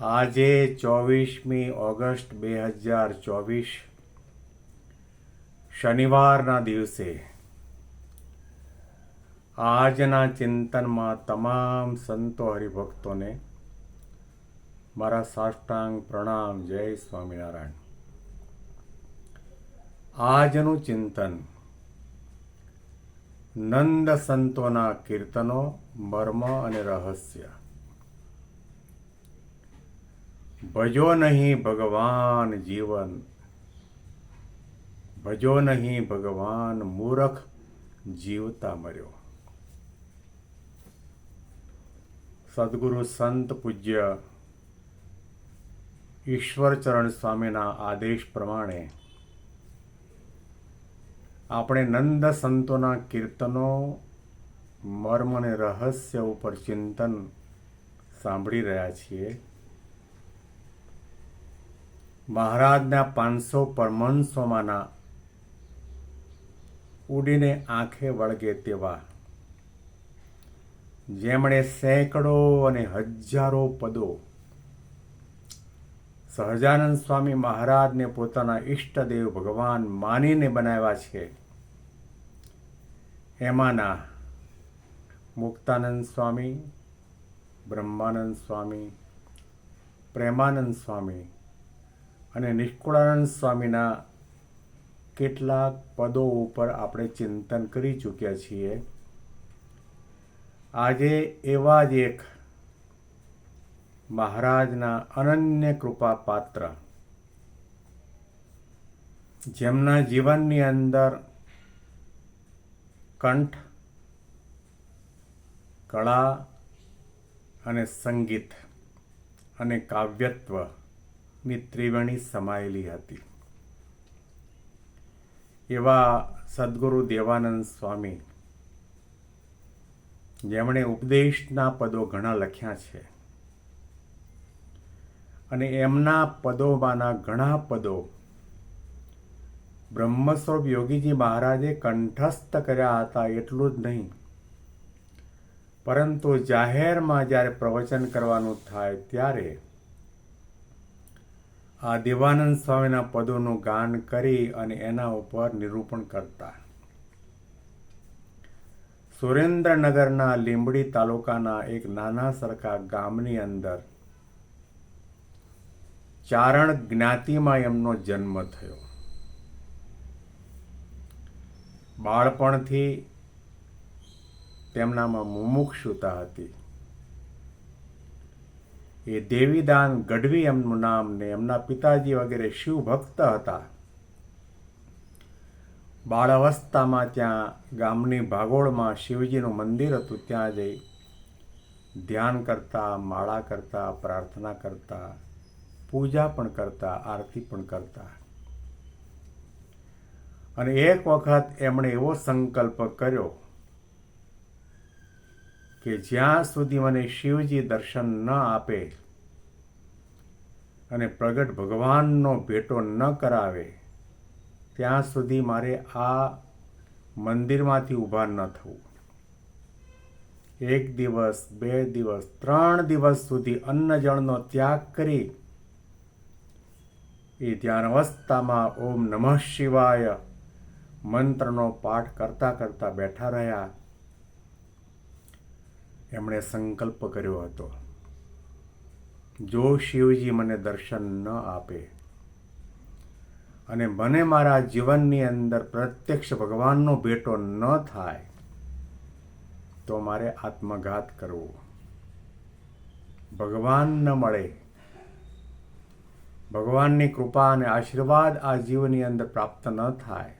આજે ચોવીસમી ઓગસ્ટ બે હજાર ચોવીસ, શનિવારના દિવસે આજના ચિંતનમાં તમામ સંતો હરિભક્તોને મારા સાષ્ટાંગ પ્રણામ, જય સ્વામિનારાયણ. આજનું ચિંતન નંદ સંતોના કીર્તનો, મર્મ અને રહસ્ય. ભજો નહીં ભગવાન જીવન. ભજો નહીં ભગવાન મૂરખ જીવતા મર્યો. સદગુરુ સંત પૂજ્ય ઈશ્વરચરણ સ્વામીના આદેશ પ્રમાણે આપણે નંદ સંતોના કીર્તનો, મર્મ અને રહસ્ય ઉપર ચિંતન સાંભળી રહ્યા છીએ. મહારાજના પાંચસો પરમંશોમાંના ઉડીને આંખે વળગે તેવા. જેમણે સેંકડો અને હજારો પદો સહજાનંદ સ્વામી મહારાજને પોતાના ઈષ્ટદેવ ભગવાન માનીને બનાવ્યા છે. એમાંના મુક્તાનંદ સ્વામી, બ્રહ્માનંદ સ્વામી, પ્રેમાનંદ સ્વામી અને નિષ્કુળાનંદ સ્વામીના કેટલાક પદો ઉપર આપણે ચિંતન કરી ચૂક્યા છીએ. આજે એવા જ એક મહારાજના અનન્ય કૃપા પાત્ર, જેમના જીવનની અંદર કંઠ, કળા અને સંગીત અને કાવ્યત્વની ત્રિવેણી સમાયેલી હતી. એવા સદગુરુ દેવાનંદ સ્વામી, જેમણે ઉપદેશના પદો ઘણા લખ્યા છે અને એમના પદોમાંના ઘણા પદો બ્રહ્મસ્વરૂપ યોગીજી મહારાજે કંઠસ્થ કર્યા હતા એટલું જ નહીં. પરંતુ જાહેરમાં જ્યારે પ્રવચન કરવાનું થાય ત્યારે આ દેવાનંદ સ્વામીના પદોનું ગાન કરી અને એના ઉપર નિરૂપણ કરતા. સુરેન્દ્રનગરના લીંબડી તાલુકાના એક નાના સરખા ગામની અંદર ચારણ જ્ઞાતિમાં એમનો જન્મ થયો. બાળપણથી તેમનામાં મુમુક્ષુતા હતી. એ દેવીદાન ગઢવી એમનું નામ ને એમના પિતાજી વગેરે શિવ ભક્ત હતા. બાળ અવસ્થામાં ત્યાં ગામની ભાગોળમાં શિવજીનું મંદિર હતું, ત્યાં જઈ ધ્યાન કરતા, માળા કરતા, પ્રાર્થના કરતા, પૂજા પણ કરતા, આરતી પણ કરતા. અને એક વખત એમણે એવો સંકલ્પ કર્યો કે જ્યાં સુધી મને શિવજી દર્શન ન આપે અને પ્રગટ ભગવાનનો ભેટો ન કરાવે, ત્યાં સુધી મારે આ મંદિરમાંથી ઊભા ન થવું. એક દિવસ, બે દિવસ, ત્રણ દિવસ સુધી અન્ન જળનો ત્યાગ કરી એ ધ્યાન અવસ્થામાં ઓમ નમઃ શિવાય મંત્રનો પાઠ કરતા કરતા બેઠા રહ્યા. એમણે સંકલ્પ કર્યો હતો, જો શિવજી મને દર્શન ન આપે અને મને મારા જીવનની અંદર પ્રત્યક્ષ ભગવાનનો ભેટો ન થાય, તો મારે આત્મઘાત કરવો. ભગવાન ન મળે. ભગવાનની કૃપા અને આશીર્વાદ આ જીવનની અંદર પ્રાપ્ત ન થાય,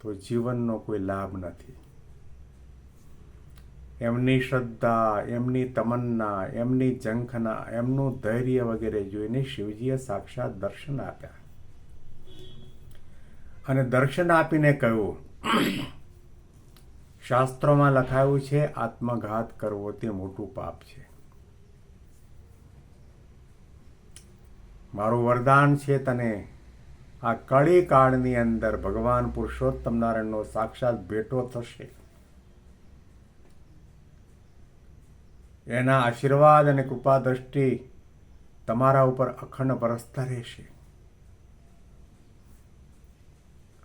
તો જીવનનો કોઈ લાભ નથી. એમની શ્રદ્ધા, એમની તમન્ના, એમની ઝંખના, એમનું ધૈર્ય વગેરે જોઈને શિવજીએ સાક્ષાત દર્શન આપ્યા. અને દર્શન આપીને કહ્યું, શાસ્ત્રોમાં લખાયું છે, આત્મઘાત કરવો તે મોટું પાપ છે. મારું વરદાન છે તને. આ કળી કાળની અંદર ભગવાન પુરુષોત્તમ નારાયણનો સાક્ષાત ભેટો થશે. એના આશીર્વાદ અને કૃપા દ્રષ્ટિ તમારા ઉપર અખંડ બરસતા રહેશે.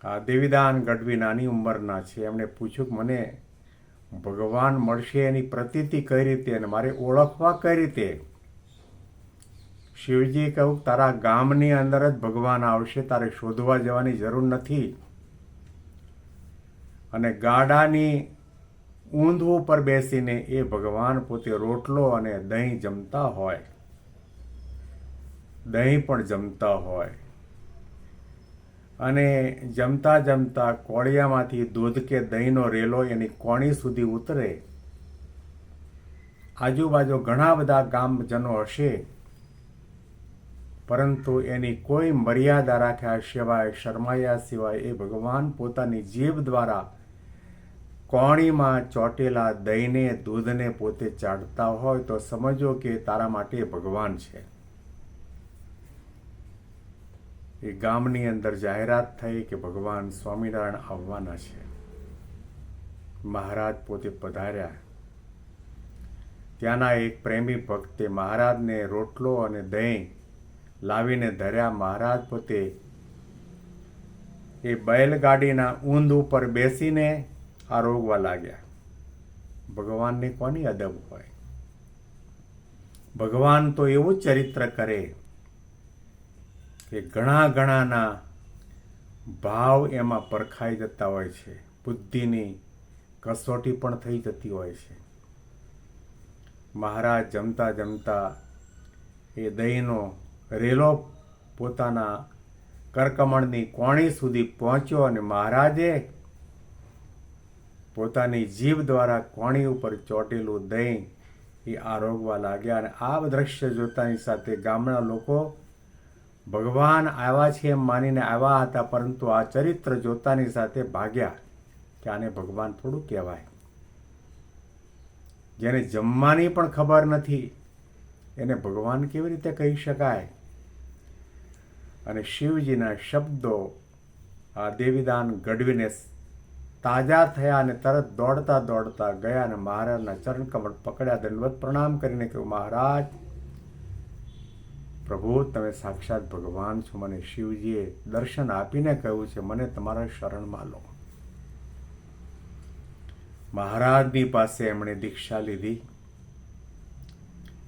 આ દેવીદાન ગઢવી નાની ઉંમરના છે. એમણે પૂછ્યું કે મને ભગવાન મળશે એની પ્રતીતિ કઈ રીતે અને મારે ઓળખવા કઈ રીતે? શિવજી કહ્યું તારા ગામની અંદર જ ભગવાન આવશે, તારે શોધવા જવાની જરૂર નથી. અને ગાડાની ઊંધ ઉપર બેસીને એ ભગવાન પોતે રોટલો અને દહીં જમતા હોય. દહીં પણ જમતા હોય. અને જમતા જમતા કોળિયામાંથી દૂધ કે દહીંનો રેલો એની કોણી સુધી ઉતરે. આજુબાજુ ઘણા બધા ગામજનો હશે, પરંતુ એની કોઈ મર્યાદા રાખ્યા સિવાય, શરમાયા સિવાય એ ભગવાન પોતાની જીભ દ્વારા કોણીમાં ચોટેલા દહીંને, દૂધને પોતે ચાટતા હોય તો સમજો કે તારા માટે ભગવાન છે. એ ગામની અંદર જાહેરાત થઈ કે ભગવાન સ્વામિનારાયણ આવવાના છે. મહારાજ પોતે પધાર્યા. ત્યાંના એક પ્રેમી ભક્તે મહારાજને રોટલો અને દહીં લાવીને ધર્યા. મહારાજ પોતે એ બેલગાડીના ઊંધ ઉપર બેસીને આરોગવા લાગ્યા. ભગવાનને કોની અદબ હોય? ભગવાન તો એવું ચરિત્ર કરે કે ઘણા ઘણાના ભાવ એમાં પરખાઈ જતા હોય છે. બુદ્ધિની કસોટી પણ થઈ જતી હોય છે. મહારાજ જમતા જમતા એ દહીંનો રેલો પોતાના કરકમણની કોણી સુધી પહોંચ્યો અને મહારાજે પોતાની જીભ દ્વારા કોણી ઉપર ચોટેલું દહીં એ આરોગવા લાગ્યા અને આ દ્રશ્ય જોતાની સાથે ગામના લોકો ભગવાન આવ્યા છે એમ માનીને આવ્યા હતા, પરંતુ આ ચરિત્ર જોતાની સાથે ભાગ્યા કે આને ભગવાન થોડું કહેવાય. જેને જમવાની પણ ખબર નથી, એને ભગવાન કેવી રીતે કહી શકાય? અને શિવજીના શબ્દો આ દેવીદાન ગઢવીને તાજા થયા અને તરત દોડતા દોડતા ગયા અને મહારાજના ચરણ કમળ પકડ્યા. દંડવત પ્રણામ કરીને કહ્યું, મહારાજ, પ્રભુ, તમે સાક્ષાત ભગવાન છો. મને શિવજીએ દર્શન આપીને કહ્યું છે. મને તમારા શરણમાં લો. મહારાજની પાસે એમણે દીક્ષા લીધી.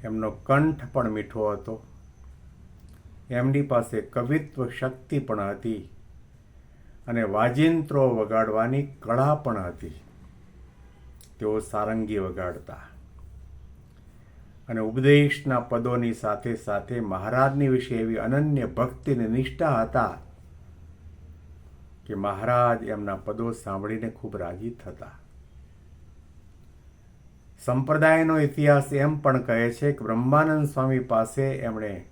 એમનો કંઠ પણ મીઠો હતો. એમની પાસે કવિત્વ શક્તિ પણ હતી. અને વાજિંત્રો વગાડવાની કળા પણ હતી. તેઓ સારંગી વગાડતા. અને ઉપદેશના પદોની સાથે સાથે મહારાજની વિશે એવી અનન્ય ભક્તિની નિષ્ઠા હતા કે મહારાજ એમના પદો સાંભળીને ખૂબ રાજી થતા. સંપ્રદાયનો ઇતિહાસ એમ પણ કહે છે કે બ્રહ્માનંદ સ્વામી પાસે એમણે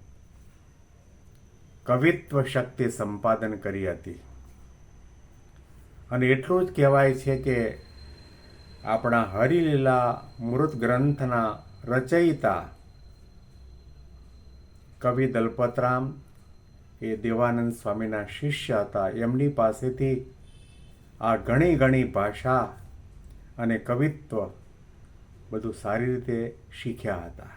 કવિત્વ શક્તિ સંપાદન કરી હતી. અને એટલું જ કહેવાય છે કે આપણા હરિલીલા મૃત ગ્રંથના રચયિતા કવિ દલપતરામ એ દેવાનંદ સ્વામીના શિષ્ય હતા. એમની પાસેથી આ ઘણી ઘણી ભાષા અને કવિત્વ બધું સારી રીતે શીખ્યા હતા.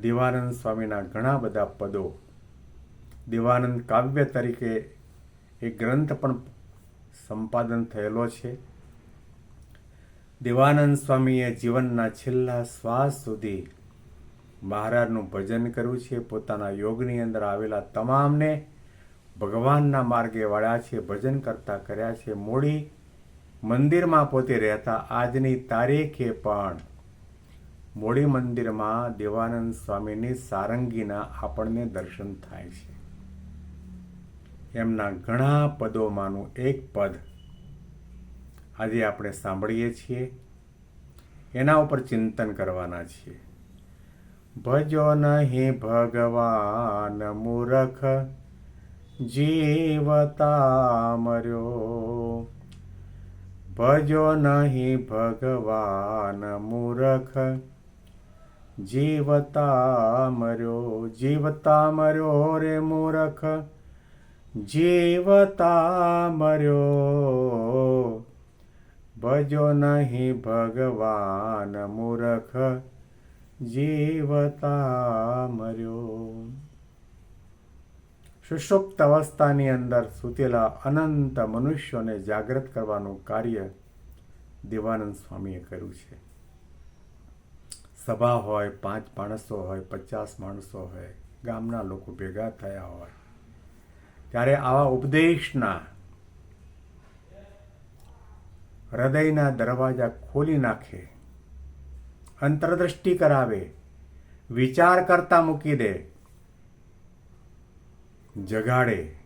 દેવાનંદ સ્વામીના ઘણા બધા પદો દેવાનંદ કાવ્ય તરીકે એ ગ્રંથ પણ સંપાદન થયેલો છે. દેવાનંદ સ્વામીએ જીવનના છેલ્લા શ્વાસ સુધી મહારાજનું ભજન કર્યું છે. પોતાના યોગની અંદર આવેલા તમામને ભગવાનના માર્ગે વાળ્યા છે, ભજન કરતા કર્યા છે. મોડી મંદિરમાં પોતે રહેતા આજની તારીખે પણ મોડી મંદિરમાં દેવાનંદ સ્વામીની સારંગીના આપણને દર્શન થાય છે. એમના ઘણા પદોમાંનું એક પદ આજે આપણે સાંભળીએ છીએ. એના ઉપર ચિંતન કરવાના છીએ. ભજો નહીં ભગવાન મૂરખ, જીવતા મર્યો. ભજો નહીં ભગવાન મૂરખ, જીવતા મર્યો. જીવતા મર્યો રે મૂરખ જીવતા મર્યો ભજો નહીં ભગવાન મૂરખ જીવતા મર્યો સુષુપ્ત અવસ્થાની અંદર સૂતેલા અનંત મનુષ્યોને જાગૃત કરવાનું કાર્ય દેવાનંદ સ્વામીએ કર્યું છે. સભા હોય, પાંચ માણસો હોય, પચાસ માણસો હોય, ગામના લોકો ભેગા થયા હોય ત્યારે આવા ઉપદેશના હૃદયના દરવાજા ખોલી નાખે, અંતરદ્રષ્ટિ કરાવે, વિચાર કરતા મૂકી દે, જગાડે,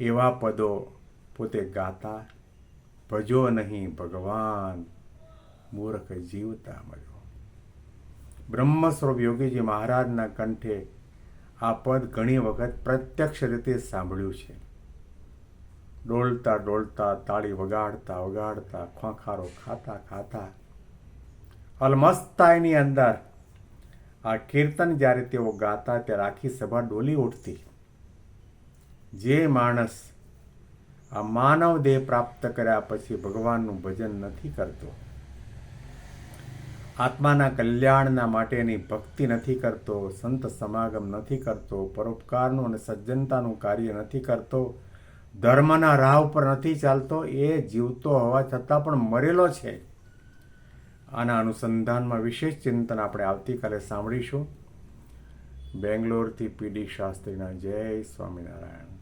એવા પદો પોતે ગાતા, ભજો નહીં ભગવાન, મૂર્ખ જીવતા મળ્યો. બ્રહ્મ સ્વરૂપ યોગીજી મહારાજના કંઠે આ પદ ઘણી વખત પ્રત્યક્ષ રીતે સાંભળ્યું છે. ડોલતા ડોલતા, તાળી વગાડતા વગાડતા, ખોખારો ખાતા ખાતા, અલમસ્તાઈની અંદર આ કીર્તન જ્યારે તેઓ ગાતા ત્યારે આખી સભા ડોલી ઉઠતી. જે માણસ આ માનવ દેહ પ્રાપ્ત કર્યા પછી ભગવાનનું ભજન નથી કરતો. આત્માના કલ્યાણના માટેની ભક્તિ નથી કરતો, સંત સમાગમ નથી કરતો, પરોપકારનું અને સજ્જનતાનું કાર્ય નથી કરતો, ધર્મના રાહ ઉપર નથી ચાલતો, એ જીવતો હોવા છતાં પણ મરેલો છે. આના અનુસંધાનમાં વિશેષ ચિંતન આપણે આવતીકાલે સાંભળીશું. બેંગ્લોરથી પીડી શાસ્ત્રીના જય સ્વામિનારાયણ.